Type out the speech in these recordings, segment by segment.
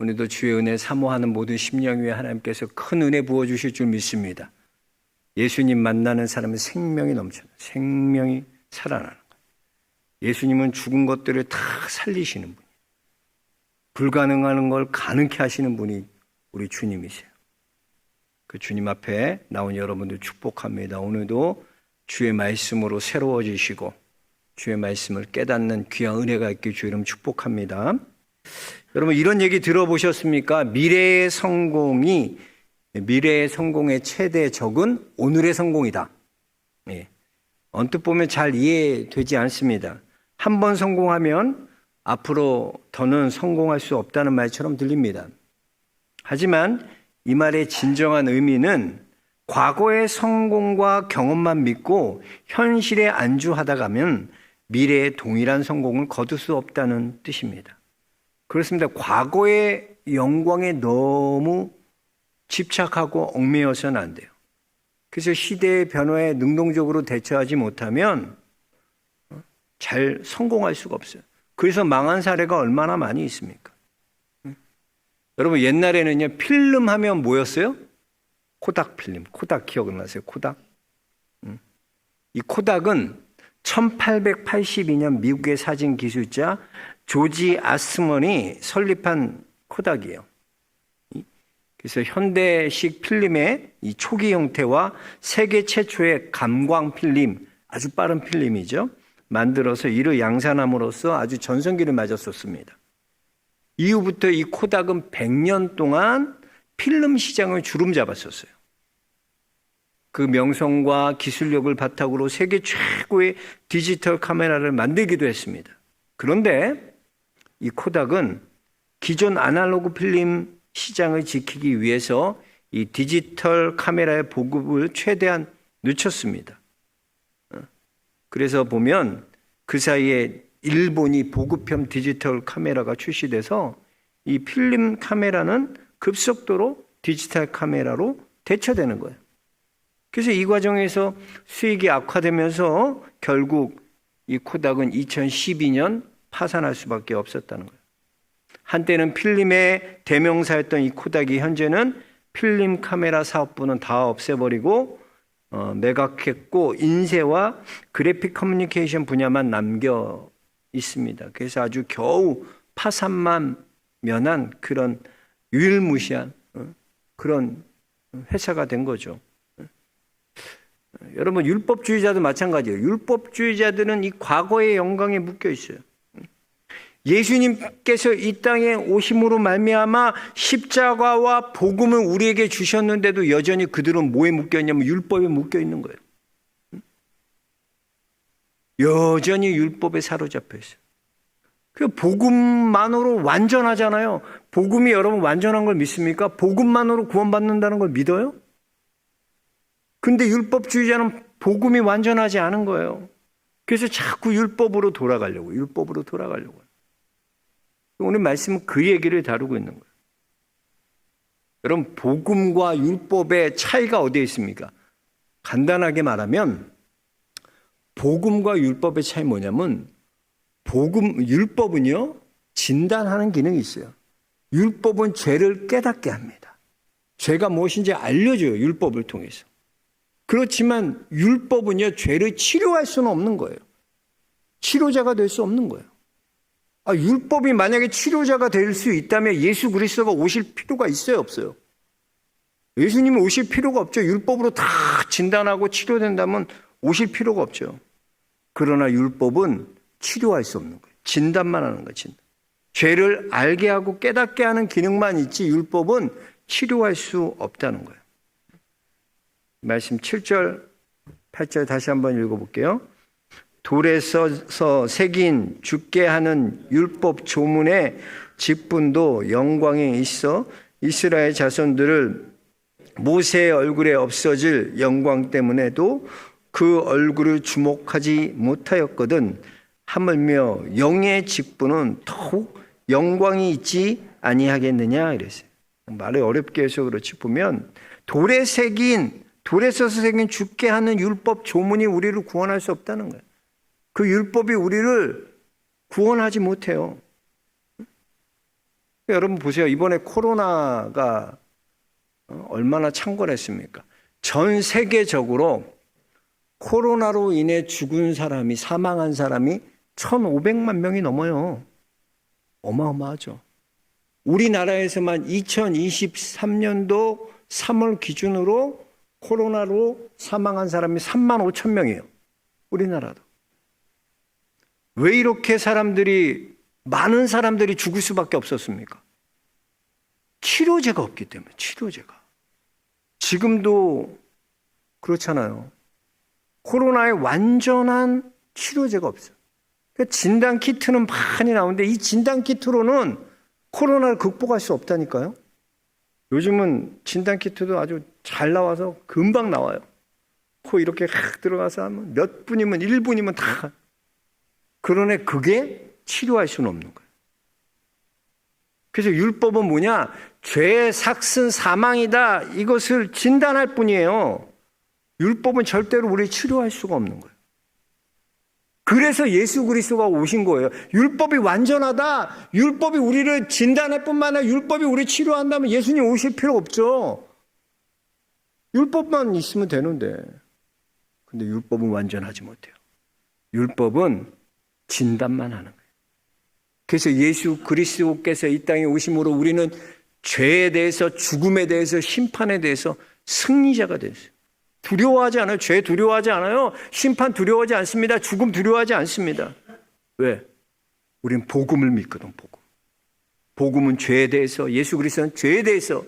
오늘도 주의 은혜 사모하는 모든 심령 위에 하나님께서 큰 은혜 부어 주실 줄 믿습니다. 예수님 만나는 사람은 생명이 넘쳐요. 생명이 살아나는 거예요. 예수님은 죽은 것들을 다 살리시는 분이에요. 불가능한 걸 가능케 하시는 분이 우리 주님이세요. 그 주님 앞에 나온 여러분들 축복합니다. 오늘도 주의 말씀으로 새로워지시고 주의 말씀을 깨닫는 귀한 은혜가 있길 주 이름 축복합니다. 여러분 이런 얘기 들어보셨습니까? 미래의 성공이 미래의 성공의 최대 적은 오늘의 성공이다. 예. 언뜻 보면 잘 이해되지 않습니다. 한 번 성공하면 앞으로 더는 성공할 수 없다는 말처럼 들립니다. 하지만 이 말의 진정한 의미는 과거의 성공과 경험만 믿고 현실에 안주하다 가면 미래의 동일한 성공을 거둘 수 없다는 뜻입니다. 그렇습니다. 과거의 영광에 너무 집착하고 얽매여서는 안 돼요. 그래서 시대의 변화에 능동적으로 대처하지 못하면 잘 성공할 수가 없어요. 그래서 망한 사례가 얼마나 많이 있습니까? 여러분 옛날에는요 필름 하면 뭐였어요? 코닥 필름, 코닥 기억나세요? 코닥. 이 코닥은 1882년 미국의 사진 기술자 조지 아스먼이 설립한 코닥이에요. 그래서 현대식 필름의 이 초기 형태와 세계 최초의 감광 필름, 아주 빠른 필름이죠. 만들어서 이를 양산함으로써 아주 전성기를 맞았었습니다. 이후부터 이 코닥은 100년 동안 필름 시장을 주름 잡았었어요. 그 명성과 기술력을 바탕으로 세계 최고의 디지털 카메라를 만들기도 했습니다. 그런데 이 코닥은 기존 아날로그 필름 시장을 지키기 위해서 이 디지털 카메라의 보급을 최대한 늦췄습니다. 그래서 보면 그 사이에 일본이 보급형 디지털 카메라가 출시돼서 이 필름 카메라는 급속도로 디지털 카메라로 대처되는 거예요. 그래서 이 과정에서 수익이 악화되면서 결국 이 코닥은 2012년 파산할 수밖에 없었다는 거예요. 한때는 필름의 대명사였던 이 코닥이 현재는 필름 카메라 사업부는 다 없애버리고 어, 매각했고 인쇄와 그래픽 커뮤니케이션 분야만 남겨 있습니다. 그래서 아주 겨우 파산만 면한 그런 유일무시한 어, 그런 회사가 된 거죠. 여러분 율법주의자도 마찬가지예요. 율법주의자들은 이 과거의 영광에 묶여 있어요. 예수님께서 이 땅에 오심으로 말미암아 십자가와 복음을 우리에게 주셨는데도 여전히 그들은 뭐에 묶여 있냐면 율법에 묶여 있는 거예요. 여전히 율법에 사로잡혀 있어요. 그 복음만으로 완전하잖아요. 복음이 여러분 완전한 걸 믿습니까? 복음만으로 구원받는다는 걸 믿어요? 근데 율법주의자는 복음이 완전하지 않은 거예요. 그래서 자꾸 율법으로 돌아가려고, 율법으로 돌아가려고. 오늘 말씀은 그 얘기를 다루고 있는 거예요. 여러분, 복음과 율법의 차이가 어디에 있습니까? 간단하게 말하면, 복음과 율법의 차이 뭐냐면, 복음, 율법은요, 진단하는 기능이 있어요. 율법은 죄를 깨닫게 합니다. 죄가 무엇인지 알려줘요, 율법을 통해서. 그렇지만 율법은요, 죄를 치료할 수는 없는 거예요. 치료자가 될 수 없는 거예요. 아, 율법이 만약에 치료자가 될 수 있다면 예수 그리스도가 오실 필요가 있어요, 없어요? 예수님이 오실 필요가 없죠. 율법으로 다 진단하고 치료된다면 오실 필요가 없죠. 그러나 율법은 치료할 수 없는 거예요. 진단만 하는 진단. 죄를 알게 하고 깨닫게 하는 기능만 있지 율법은 치료할 수 없다는 거예요. 말씀 7절, 8절 다시 한번 읽어볼게요. 돌에서 새긴 죽게 하는 율법 조문의 직분도 영광에 있어 이스라엘 자손들을 모세의 얼굴에 없어질 영광 때문에도 그 얼굴을 주목하지 못하였거든 하물며 영의 직분은 더욱 영광이 있지 아니하겠느냐 이랬어요. 말을 어렵게 해서 그렇지 보면 돌에 새긴 돌에 서서 새긴 죽게 하는 율법 조문이 우리를 구원할 수 없다는 거예요. 그 율법이 우리를 구원하지 못해요. 여러분 보세요. 이번에 코로나가 어, 얼마나 창궐했습니까? 전 세계적으로 코로나로 인해 죽은 사람이 사망한 사람이 1,500만 명이 넘어요. 어마어마하죠. 우리나라에서만 2023년도 3월 기준으로 코로나로 사망한 사람이 3만 5천 명이에요. 우리나라도. 왜 이렇게 사람들이 많은 사람들이 죽을 수밖에 없었습니까? 치료제가 없기 때문에 치료제가. 지금도 그렇잖아요. 코로나의 완전한 치료제가 없어요. 그러니까 진단 키트는 많이 나오는데 이 진단 키트로는 코로나를 극복할 수 없다니까요. 요즘은 진단 키트도 아주 잘 나와서 금방 나와요. 코 이렇게 확 들어가서 하면 몇 분이면 1분이면 다. 그러네 그게 치료할 수는 없는 거예요. 그래서 율법은 뭐냐? 죄의 삭슨 사망이다. 이것을 진단할 뿐이에요. 율법은 절대로 우리 치료할 수가 없는 거예요. 그래서 예수 그리스도가 오신 거예요. 율법이 완전하다. 율법이 우리를 진단할 뿐만 아니라 율법이 우리 치료한다면 예수님 오실 필요 없죠. 율법만 있으면 되는데. 근데 율법은 완전하지 못해요. 율법은 진단만 하는 거예요. 그래서 예수 그리스도께서 이 땅에 오심으로 우리는 죄에 대해서 죽음에 대해서 심판에 대해서 승리자가 됐어요. 두려워하지 않아요. 죄 두려워하지 않아요. 심판 두려워하지 않습니다. 죽음 두려워하지 않습니다. 왜? 우린 복음을 믿거든, 복음. 복음은 죄에 대해서, 예수 그리스도는 죄에 대해서,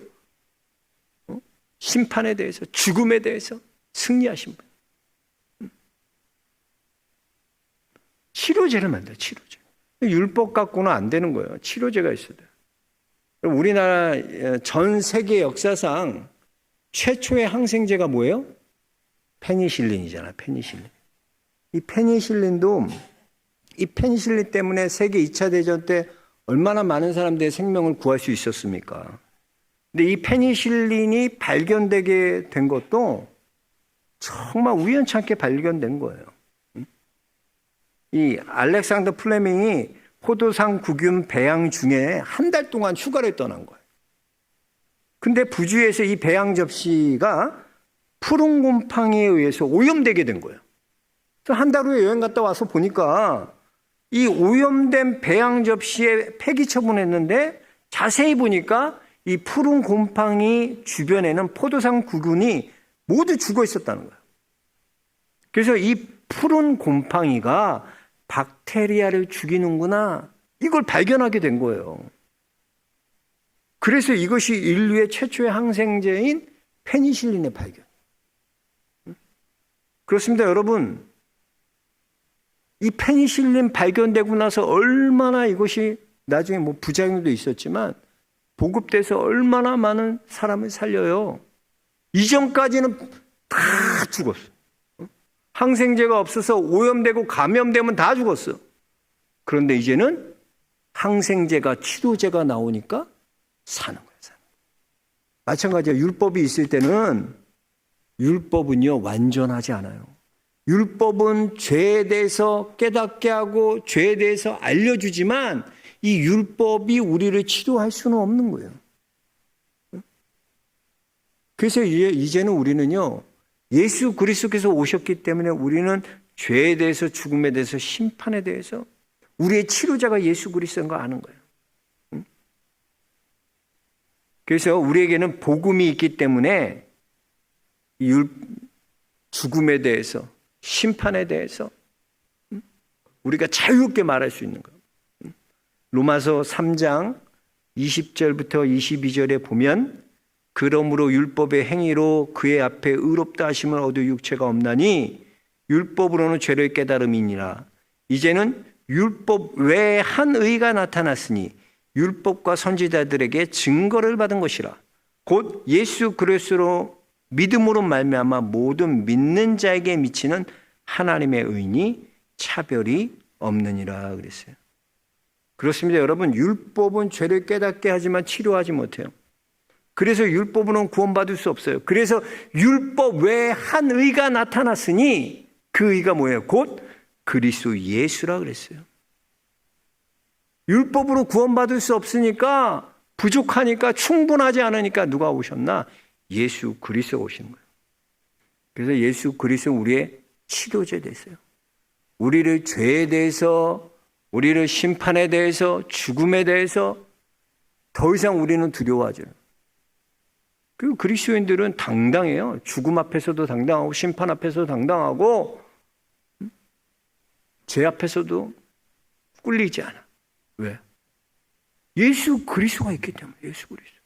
어? 심판에 대해서, 죽음에 대해서 승리하신 분. 치료제를 만들어, 치료제. 율법 갖고는 안 되는 거예요. 치료제가 있어야 돼요. 우리나라 전 세계 역사상 최초의 항생제가 뭐예요? 페니실린이잖아, 페니실린. 이 페니실린도 이 페니실린 때문에 세계 2차 대전 때 얼마나 많은 사람들의 생명을 구할 수 있었습니까? 근데 이 페니실린이 발견되게 된 것도 정말 우연찮게 발견된 거예요. 이 알렉산더 플레밍이 포도상 구균 배양 중에 한 달 동안 휴가를 떠난 거예요. 근데 부주에서 이 배양 접시가 푸른 곰팡이에 의해서 오염되게 된 거예요. 한 달 후에 여행 갔다 와서 보니까 이 오염된 배양 접시에 폐기 처분했는데 자세히 보니까 이 푸른 곰팡이 주변에는 포도상 구균이 모두 죽어 있었다는 거예요. 그래서 이 푸른 곰팡이가 박테리아를 죽이는구나. 이걸 발견하게 된 거예요. 그래서 이것이 인류의 최초의 항생제인 페니실린의 발견. 그렇습니다, 여러분. 이 페니실린 발견되고 나서 얼마나 이것이 나중에 뭐 부작용도 있었지만 보급돼서 얼마나 많은 사람을 살려요. 이전까지는 다 죽었어. 항생제가 없어서 오염되고 감염되면 다 죽었어. 그런데 이제는 항생제가 치료제가 나오니까 사는 거예요. 사는 거예요. 마찬가지로 율법이 있을 때는 율법은요 완전하지 않아요. 율법은 죄에 대해서 깨닫게 하고 죄에 대해서 알려주지만 이 율법이 우리를 치료할 수는 없는 거예요. 그래서 이제는 우리는요 예수 그리스도께서 오셨기 때문에 우리는 죄에 대해서 죽음에 대해서 심판에 대해서 우리의 치료자가 예수 그리스도인 거 아는 거예요. 그래서 우리에게는 복음이 있기 때문에 죽음에 대해서 심판에 대해서 우리가 자유롭게 말할 수 있는 거예요. 로마서 3장 20절부터 22절에 보면 그러므로 율법의 행위로 그의 앞에 의롭다 하심을 얻을 육체가 없나니 율법으로는 죄를 깨달음이니라. 이제는 율법 외에 한 의가 나타났으니 율법과 선지자들에게 증거를 받은 것이라. 곧 예수 그리스도로 믿음으로 말미암아 모든 믿는 자에게 미치는 하나님의 의니 차별이 없느니라 그랬어요. 그렇습니다. 여러분 율법은 죄를 깨닫게 하지만 치료하지 못해요. 그래서 율법으로는 구원받을 수 없어요. 그래서 율법 외에 한 의가 나타났으니 그 의가 뭐예요? 곧 그리스도 예수라 그랬어요. 율법으로 구원받을 수 없으니까 부족하니까 충분하지 않으니까 누가 오셨나? 예수 그리스도 오신 거예요. 그래서 예수 그리스도 우리의 치료제 됐어요. 우리를 죄에 대해서, 우리를 심판에 대해서, 죽음에 대해서 더 이상 우리는 두려워하죠. 그리고 그리스도인들은 당당해요. 죽음 앞에서도 당당하고 심판 앞에서도 당당하고 죄 앞에서도 꿀리지 않아. 왜? 예수 그리스도가 있기 때문에 예수 그리스도.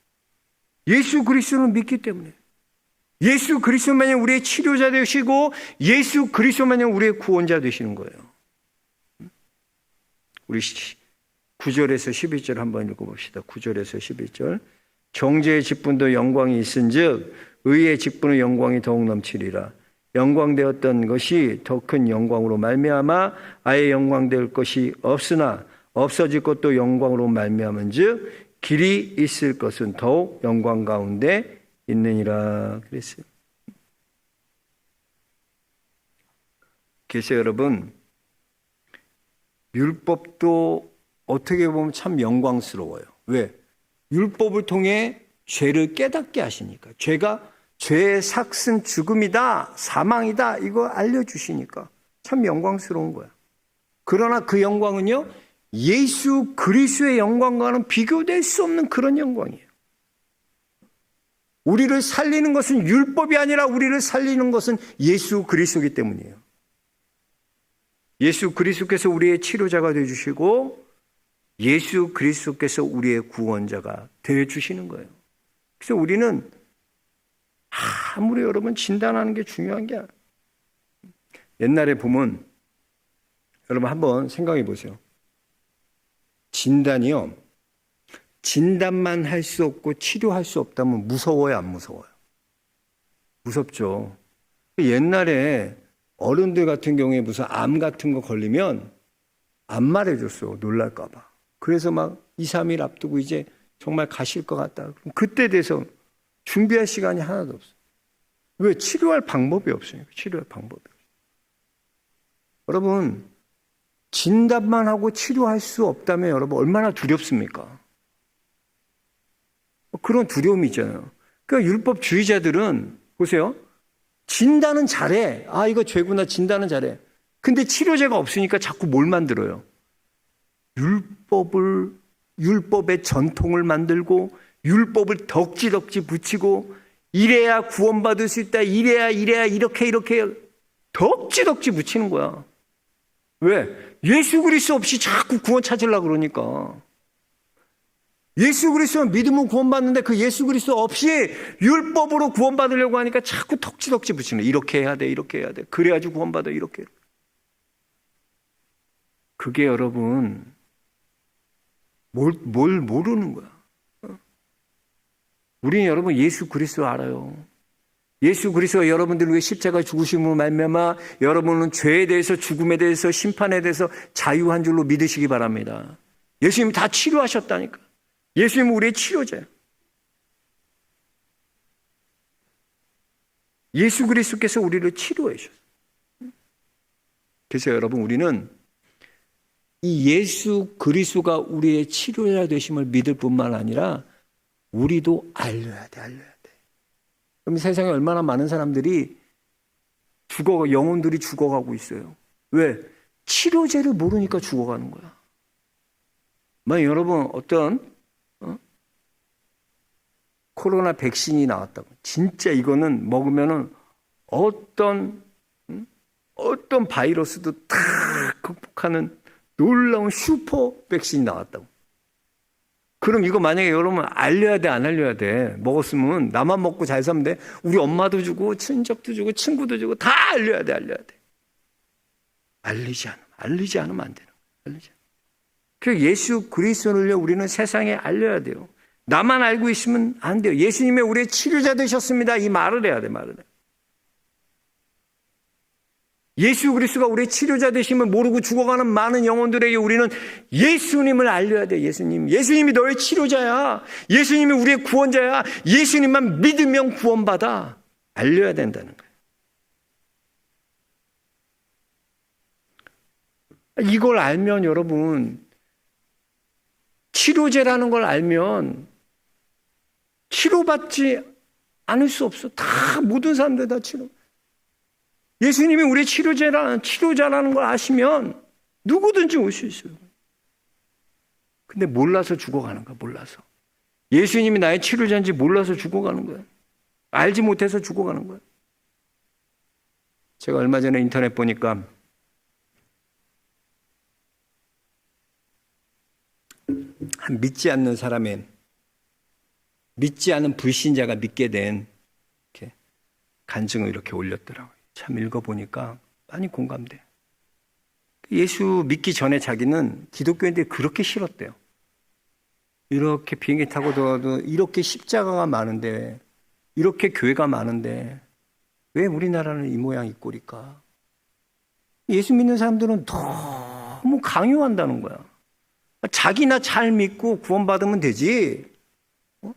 예수 그리스도를 믿기 때문에 예수 그리스도만이 우리의 치료자 되시고 예수 그리스도만이 우리의 구원자 되시는 거예요. 우리 9절에서 12절 한번 읽어봅시다. 9절에서 12절. 정죄의 직분도 영광이 있은즉 의의 직분의 영광이 더욱 넘치리라. 영광되었던 것이 더 큰 영광으로 말미암아 아예 영광될 것이 없으나 없어질 것도 영광으로 말미암은즉 길이 있을 것은 더욱 영광 가운데 있느니라 그랬어요. 그래서 여러분 율법도 어떻게 보면 참 영광스러워요. 왜? 율법을 통해 죄를 깨닫게 하시니까. 죄가 죄의 삭슨 죽음이다, 사망이다, 이거 알려주시니까. 참 영광스러운 거야. 그러나 그 영광은요, 예수 그리스의 영광과는 비교될 수 없는 그런 영광이에요. 우리를 살리는 것은 율법이 아니라 우리를 살리는 것은 예수 그리스도이기 때문이에요. 예수 그리스도께서 우리의 치료자가 되어 주시고 예수 그리스도께서 우리의 구원자가 되어 주시는 거예요. 그래서 우리는 아무리 여러분 진단하는 게 중요한 게 아니에요. 옛날에 보면 여러분 한번 생각해 보세요. 진단이요. 진단만 할 수 없고 치료할 수 없다면 무서워요, 안 무서워요? 무섭죠. 옛날에 어른들 같은 경우에 무슨 암 같은 거 걸리면 안 말해줬어. 놀랄까봐. 그래서 막 2, 3일 앞두고 이제 정말 가실 것 같다. 그럼 그때 돼서 준비할 시간이 하나도 없어. 왜? 치료할 방법이 없으니까. 치료할 방법이. 여러분, 진단만 하고 치료할 수 없다면 여러분 얼마나 두렵습니까? 그런 두려움이 있잖아요. 그러니까 율법주의자들은 보세요. 진단은 잘해. 아, 이거 죄구나. 진단은 잘해. 근데 치료제가 없으니까 자꾸 뭘 만들어요? 율법을, 율법의 전통을 만들고, 율법을 덕지덕지 붙이고, 이래야 구원받을 수 있다. 이래야, 이래야, 이렇게, 이렇게 덕지덕지 붙이는 거야. 왜? 예수 그리스도 없이 자꾸 구원 찾으려고 그러니까. 예수 그리스도만 믿으면 구원받는데 그 예수 그리스도 없이 율법으로 구원받으려고 하니까 자꾸 덕지덕지 붙이는. 이렇게 해야 돼, 이렇게 해야 돼. 그래야지 구원받아, 이렇게. 그게 여러분, 뭘, 뭘 모르는 거야. 우리는 여러분 예수 그리스도 알아요. 예수 그리스도가 여러분들 위해 십자가 죽으심으로 말미암아 여러분은 죄에 대해서 죽음에 대해서 심판에 대해서 자유한 줄로 믿으시기 바랍니다. 예수님이 다 치료하셨다니까. 예수님은 우리의 치료자예요. 예수 그리스도께서 우리를 치료해 주셨어요. 그래서 여러분 우리는 이 예수 그리스도가 우리의 치료자 되심을 믿을 뿐만 아니라 우리도 알려야 돼, 알려야 돼. 그럼 세상에 얼마나 많은 사람들이 죽어, 영혼들이 죽어가고 있어요. 왜? 치료제를 모르니까 죽어가는 거야. 만약 여러분 어떤 어? 코로나 백신이 나왔다고 진짜 이거는 먹으면은 어떤 음? 어떤 바이러스도 다 극복하는 놀라운 슈퍼 백신이 나왔다고. 그럼 이거 만약에 여러분 알려야 돼, 안 알려야 돼? 먹었으면 나만 먹고 잘 살면 돼? 우리 엄마도 주고, 친척도 주고, 친구도 주고, 다 알려야 돼, 알려야 돼. 알리지 않으면, 알리지 않으면 안 되는 거야. 알리지 않으면. 그 예수 그리스도를요, 우리는 세상에 알려야 돼요. 나만 알고 있으면 안 돼요. 예수님의 우리의 치료자 되셨습니다. 이 말을 해야 돼, 말을 해. 예수 그리스도가 우리의 치료자 되심을 모르고 죽어가는 많은 영혼들에게 우리는 예수님을 알려야 돼, 예수님. 예수님이 너의 치료자야. 예수님이 우리의 구원자야. 예수님만 믿으면 구원받아. 알려야 된다는 거예요. 이걸 알면 여러분, 치료제라는 걸 알면 치료받지 않을 수 없어. 다 모든 사람들 다 치료. 예수님이 우리 치료자라, 치료자라는 걸 아시면 누구든지 올 수 있어요. 근데 몰라서 죽어가는 거야, 몰라서. 예수님이 나의 치료자인지 몰라서 죽어가는 거야. 알지 못해서 죽어가는 거야. 제가 얼마 전에 인터넷 보니까 한 믿지 않는 사람의 믿지 않은 불신자가 믿게 된 간증을 이렇게 올렸더라고요. 참 읽어보니까 많이 공감돼. 예수 믿기 전에 자기는 기독교인들이 그렇게 싫었대요. 이렇게 비행기 타고 들어도 이렇게 십자가가 많은데, 이렇게 교회가 많은데, 왜 우리나라는 이 모양 이 꼴일까? 예수 믿는 사람들은 너무 강요한다는 거야. 자기나 잘 믿고 구원받으면 되지. 어?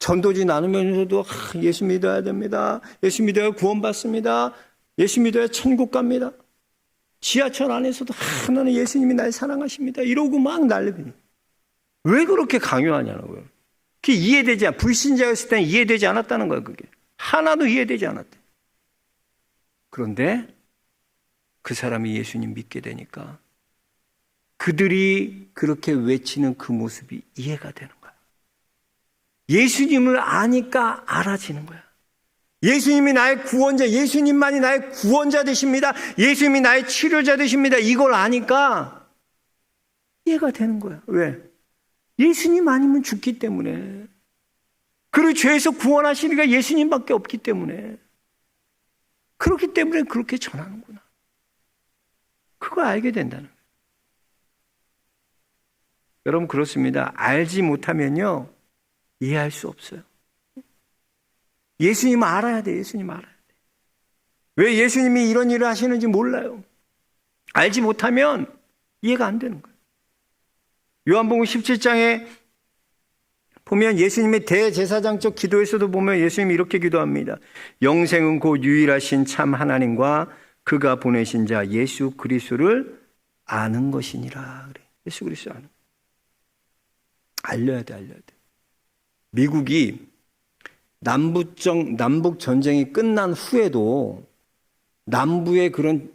전도지 나누면서도 아, 예수 믿어야 됩니다. 예수 믿어야 구원받습니다. 예수 믿어야 천국 갑니다. 지하철 안에서도 아, 나는 예수님이 날 사랑하십니다. 이러고 막 날리더니 왜 그렇게 강요하냐는 거예요. 그게 이해되지 않, 불신자였을 때는 이해되지 않았다는 거예요, 그게. 하나도 이해되지 않았대. 그런데 그 사람이 예수님 믿게 되니까 그들이 그렇게 외치는 그 모습이 이해가 되는 거야. 예수님을 아니까 알아지는 거야. 예수님이 나의 구원자, 예수님만이 나의 구원자 되십니다. 예수님이 나의 치료자 되십니다. 이걸 아니까 이해가 되는 거야. 왜? 예수님 아니면 죽기 때문에. 그리고 죄에서 구원하시니까 예수님밖에 없기 때문에. 그렇기 때문에 그렇게 전하는구나. 그거 알게 된다는 거예요. 여러분 그렇습니다. 알지 못하면요. 이해할 수 없어요. 예수님 알아야 돼. 예수님 알아야 돼. 왜 예수님이 이런 일을 하시는지 몰라요. 알지 못하면 이해가 안 되는 거예요. 요한복음 17장에 보면 예수님의 대제사장적 기도에서도 보면 예수님이 이렇게 기도합니다. 영생은 곧 유일하신 참 하나님과 그가 보내신 자 예수 그리스도를 아는 것이니라. 그래. 예수 그리스도 아는. 알려야 돼, 알려야 돼. 미국이 남북정 남북 전쟁이 끝난 후에도 남부의 그런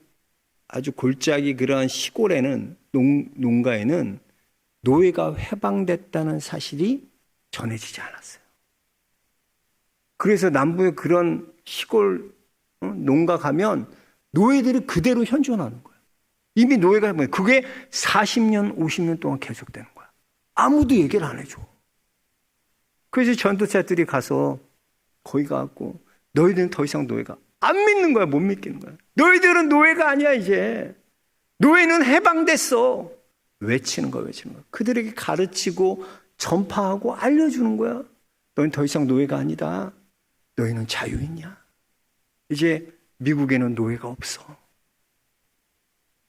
아주 골짜기 그러한 시골에는 농, 농가에는 노예가 해방됐다는 사실이 전해지지 않았어요. 그래서 남부의 그런 시골 어, 농가 가면 노예들이 그대로 현존하는 거예요. 이미 노예가 뭐예요? 그게 40년, 50년 동안 계속되는 거야. 아무도 얘기를 안 해줘. 그래서 전도자들이 가서 거기 가갖고 너희들은 더 이상 노예가 안 믿는 거야, 못 믿기는 거야. 너희들은 노예가 아니야, 이제. 노예는 해방됐어. 외치는 거야, 외치는 거야. 그들에게 가르치고 전파하고 알려주는 거야. 너희는 더 이상 노예가 아니다. 너희는 자유인이야. 이제 미국에는 노예가 없어.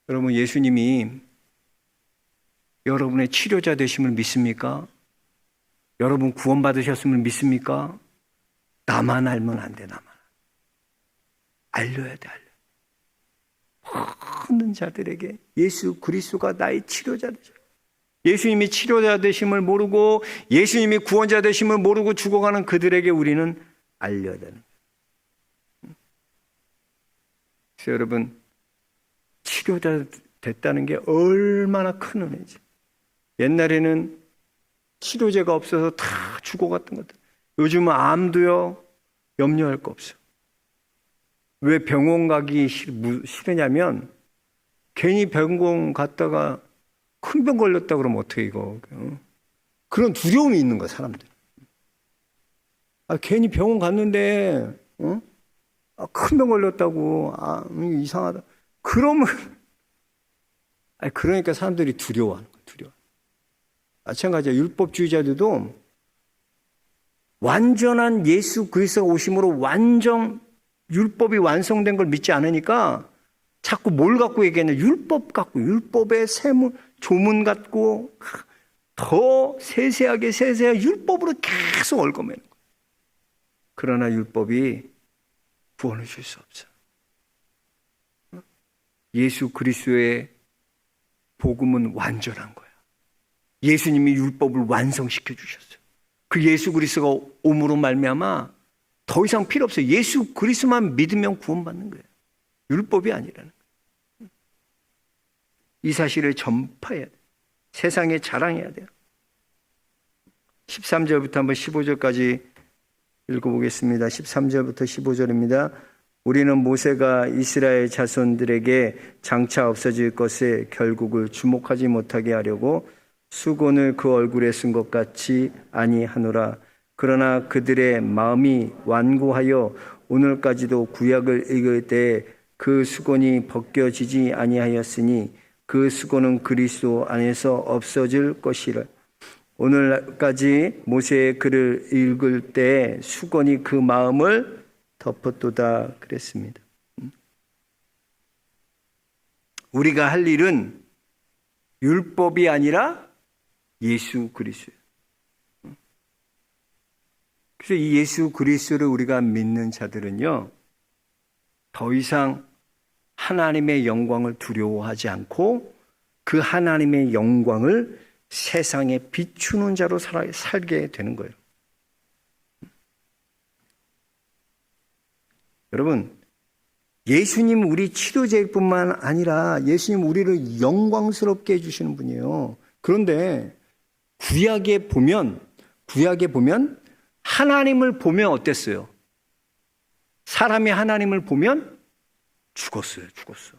여러분, 예수님이 여러분의 치료자 되심을 믿습니까? 여러분 구원받으셨음을 믿습니까? 나만 알면 안 돼, 나만. 알려야 돼, 알려. 모든 자들에게 예수 그리스도가 나의 치료자 되죠. 예수님이 치료자 되심을 모르고 예수님이 구원자 되심을 모르고 죽어가는 그들에게 우리는 알려야 되는. 그래서 여러분 치료자 됐다는 게 얼마나 큰 은혜지. 옛날에는 치료제가 없어서 다 죽어갔던 것들. 요즘은 암도요, 염려할 거 없어. 왜 병원 가기 싫 으냐면, 괜히 병원 갔다가 큰 병 걸렸다 그러면 어떻게 이거. 어? 그런 두려움이 있는 거야, 사람들. 아, 괜히 병원 갔는데, 어? 아, 큰 병 걸렸다고, 아, 이상하다. 그러면, 아니, 그러니까 사람들이 두려워하는 거야, 두려워. 마찬가지야. 율법주의자들도 완전한 예수 그리스도가 오심으로 완전 율법이 완성된 걸 믿지 않으니까 자꾸 뭘 갖고 얘기했냐. 율법 갖고, 율법의 세문, 조문 갖고 더 세세하게 세세하게 율법으로 계속 얽어매는 거예요. 그러나 율법이 구원을 줄 수 없어. 예수 그리스도의 복음은 완전한 거야. 예수님이 율법을 완성시켜 주셨어요. 그 예수 그리스도가 옴으로 말미암아 더 이상 필요 없어요. 예수 그리스도만 믿으면 구원받는 거예요. 율법이 아니라는 거예요. 이 사실을 전파해야 돼요. 세상에 자랑해야 돼요. 13절부터 한번 15절까지 읽어보겠습니다. 13절부터 15절입니다. 우리는 모세가 이스라엘 자손들에게 장차 없어질 것에 결국을 주목하지 못하게 하려고 수건을 그 얼굴에 쓴 것 같이 아니하노라. 그러나 그들의 마음이 완고하여 오늘까지도 구약을 읽을 때그 수건이 벗겨지지 아니하였으니 그 수건은 그리스도 안에서 없어질 것이라. 오늘까지 모세의 글을 읽을 때 수건이 그 마음을 덮었도다 그랬습니다. 우리가 할 일은 율법이 아니라 예수 그리스도. 그래서 이 예수 그리스도를 우리가 믿는 자들은요, 더 이상 하나님의 영광을 두려워하지 않고 그 하나님의 영광을 세상에 비추는 자로 살게 되는 거예요. 여러분, 예수님 우리 치료제일 뿐만 아니라 예수님 우리를 영광스럽게 해주시는 분이에요. 그런데 구약에 보면, 구약에 보면 하나님을 보면 어땠어요? 사람이 하나님을 보면 죽었어요, 죽었어.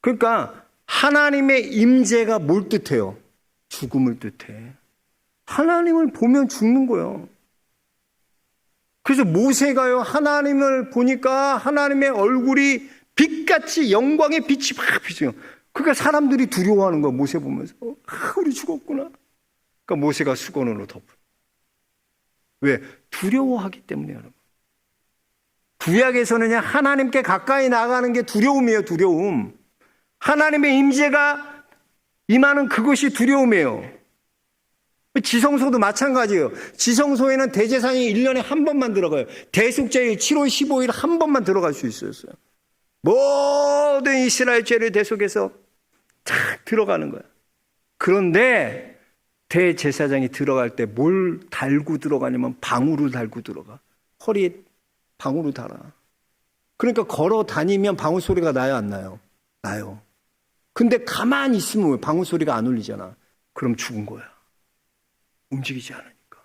그러니까 하나님의 임재가 뭘 뜻해요? 죽음을 뜻해. 하나님을 보면 죽는 거예요. 그래서 모세가요, 하나님을 보니까 하나님의 얼굴이 빛같이 영광의 빛이 막 비쳐요. 그러니까 사람들이 두려워하는 거야, 모세 보면서. 아, 우리 죽었구나. 그러니까 모세가 수건으로 덮어. 왜? 두려워하기 때문에 여러분. 구약에서는 하나님께 가까이 나가는 게 두려움이에요, 두려움. 하나님의 임재가 임하는 그것이 두려움이에요. 지성소도 마찬가지예요. 지성소에는 대제사장이 1년에 한 번만 들어가요. 대속죄일 7월 15일 한 번만 들어갈 수 있었어요. 모든 이스라엘 죄를 대속해서 탁 들어가는 거예요. 그런데 대제사장이 들어갈 때 뭘 달고 들어가냐면 방울을 달고 들어가. 허리에 방울을 달아. 그러니까 걸어 다니면 방울 소리가 나요, 안 나요? 나요. 근데 가만히 있으면 왜 방울 소리가 안 울리잖아. 그럼 죽은 거야. 움직이지 않으니까.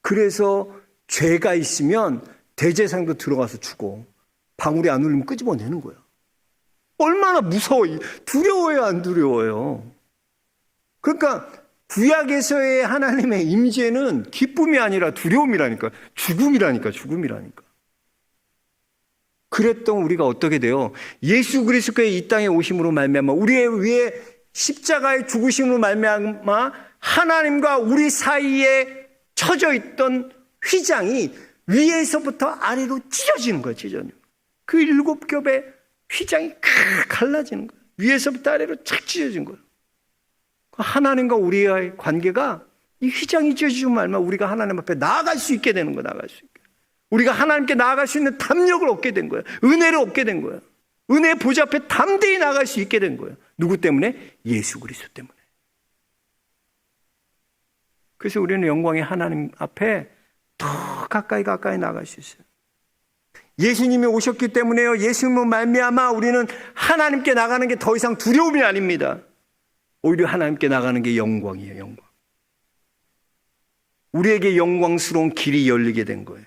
그래서 죄가 있으면 대제상도 들어가서 죽어. 방울이 안 울리면 끄집어내는 거야. 얼마나 무서워. 두려워요, 안 두려워요? 그러니까 구약에서의 하나님의 임재는 기쁨이 아니라 두려움이라니까. 죽음이라니까, 죽음이라니까. 그랬던 우리가 어떻게 돼요? 예수 그리스도의 이 땅에 오심으로 말미암아 우리의 위에 십자가의 죽으심으로 말미암아 하나님과 우리 사이에 쳐져 있던 휘장이 위에서부터 아래로 찢어지는 거예요, 찢어지는. 그 일곱 겹의 휘장이 크 갈라지는 거예요. 위에서부터 아래로 착 찢어진 거예요. 하나님과 우리의 관계가 이 휘장이 찢어지고 말면 우리가 하나님 앞에 나아갈 수 있게 되는 거예요, 나아갈 수 있게. 우리가 하나님께 나아갈 수 있는 담력을 얻게 된 거예요. 은혜를 얻게 된 거예요. 은혜의 보좌 앞에 담대히 나아갈 수 있게 된 거예요. 누구 때문에? 예수 그리스도 때문에. 그래서 우리는 영광의 하나님 앞에 더 가까이 가까이 나갈 수 있어요. 예수님이 오셨기 때문에요. 예수님을 말미암아 우리는 하나님께 나가는 게 더 이상 두려움이 아닙니다. 오히려 하나님께 나가는 게 영광이에요. 영광. 우리에게 영광스러운 길이 열리게 된 거예요.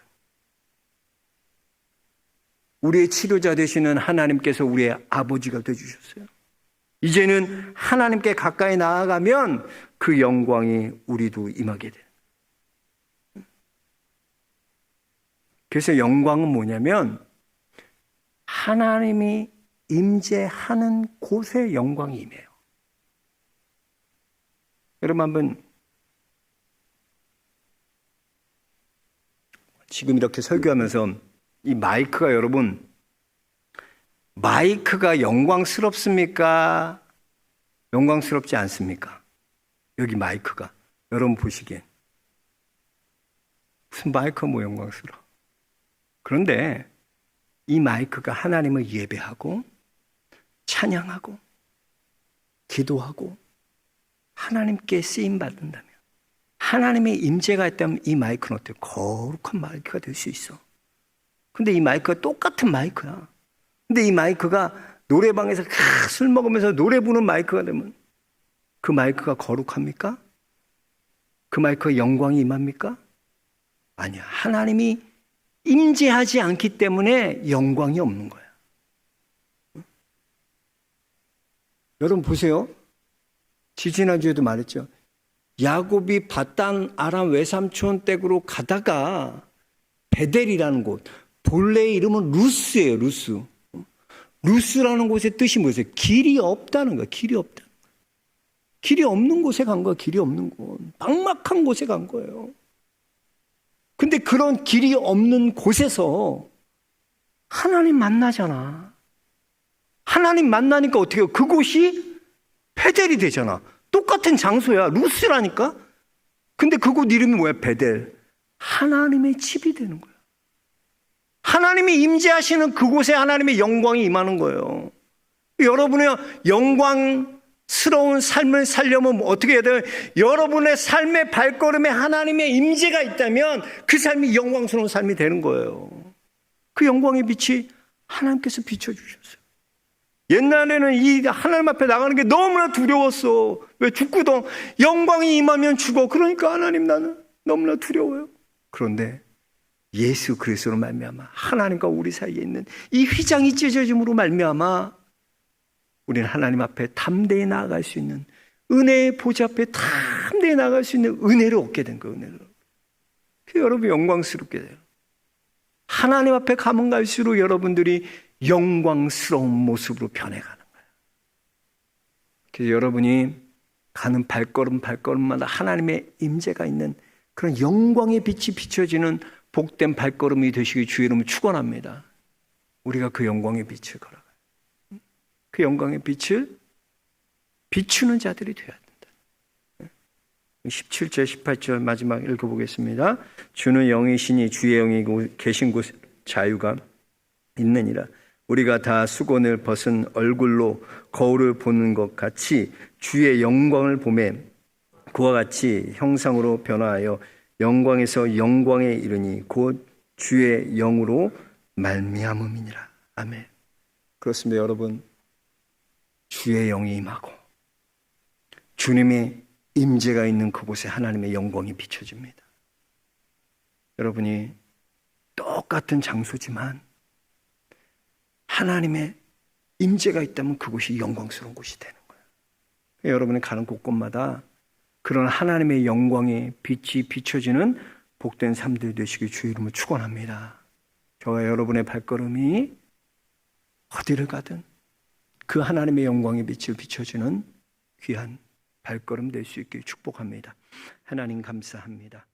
우리의 치료자 되시는 하나님께서 우리의 아버지가 되주셨어요. 이제는 하나님께 가까이 나아가면 그 영광이 우리도 임하게 돼요. 그래서 영광은 뭐냐면 하나님이 임재하는 곳에 영광이 임해요. 여러분 한번 지금 이렇게 설교하면서 이 마이크가 여러분 마이크가 영광스럽습니까? 영광스럽지 않습니까? 여기 마이크가 여러분 보시기엔 무슨 마이크가 뭐 영광스러워? 그런데 이 마이크가 하나님을 예배하고 찬양하고 기도하고 하나님께 쓰임 받는다면 하나님의 임재가 있다면 이 마이크는 어때요? 거룩한 마이크가 될 수 있어. 근데 이 마이크가 똑같은 마이크야. 근데 이 마이크가 노래방에서 캬, 술 먹으면서 노래 부는 마이크가 되면 그 마이크가 거룩합니까? 그 마이크가 영광이 임합니까? 아니야. 하나님이 임재하지 않기 때문에 영광이 없는 거야. 여러분 보세요. 지지난주에도 말했죠. 야곱이 바단 아람 외삼촌 댁으로 가다가 베델이라는 곳, 본래의 이름은 루스예요, 루스. 루스라는 곳의 뜻이 뭐예요? 길이 없다는 거야, 길이 없다. 길이 없는 곳에 간 거야, 길이 없는 곳. 막막한 곳에 간 거예요. 근데 그런 길이 없는 곳에서 하나님 만나잖아. 하나님 만나니까 어떻게 해요? 그곳이 베델이 되잖아. 똑같은 장소야. 루스라니까. 근데 그곳 이름이 뭐야? 베델. 하나님의 집이 되는 거야. 하나님이 임재하시는 그곳에 하나님의 영광이 임하는 거예요. 여러분의 영광스러운 삶을 살려면 어떻게 해야 돼요? 여러분의 삶의 발걸음에 하나님의 임재가 있다면 그 삶이 영광스러운 삶이 되는 거예요. 그 영광의 빛이 하나님께서 비춰주셨어요. 옛날에는 이 하나님 앞에 나가는 게 너무나 두려웠어. 왜 죽고도 영광이 임하면 죽어. 그러니까 하나님 나는 너무나 두려워요. 그런데 예수 그리스도로 말미암아 하나님과 우리 사이에 있는 이 휘장이 찢어짐으로 말미암아 우리는 하나님 앞에 담대히 나아갈 수 있는 은혜의 보좌 앞에 담대히 나아갈 수 있는 은혜를 얻게 된 거예요. 은혜를. 그 여러분 영광스럽게 돼요. 하나님 앞에 가면 갈수록 여러분들이 영광스러운 모습으로 변해가는 거예요. 그래서 여러분이 가는 발걸음 발걸음마다 하나님의 임재가 있는 그런 영광의 빛이 비춰지는 복된 발걸음이 되시기 주의 이름을 축원합니다. 우리가 그 영광의 빛을 걸어가요. 그 영광의 빛을 비추는 자들이 되어야 된다. 17절, 18절 마지막 읽어보겠습니다. 주는 영이시니 주의 영이 계신 곳 자유가 있느니라. 우리가 다 수건을 벗은 얼굴로 거울을 보는 것 같이 주의 영광을 보매 그와 같이 형상으로 변화하여 영광에서 영광에 이르니 곧 주의 영으로 말미암음이니라. 아멘. 그렇습니다, 여러분. 주의 영이 임하고 주님의 임재가 있는 그곳에 하나님의 영광이 비춰집니다. 여러분이 똑같은 장소지만 하나님의 임재가 있다면 그곳이 영광스러운 곳이 되는 거예요. 여러분이 가는 곳곳마다 그런 하나님의 영광의 빛이 비춰지는 복된 삶들 되시길 주의 이름을 축원합니다. 저와 여러분의 발걸음이 어디를 가든 그 하나님의 영광의 빛을 비춰주는 귀한 발걸음 될 수 있길 축복합니다. 하나님 감사합니다.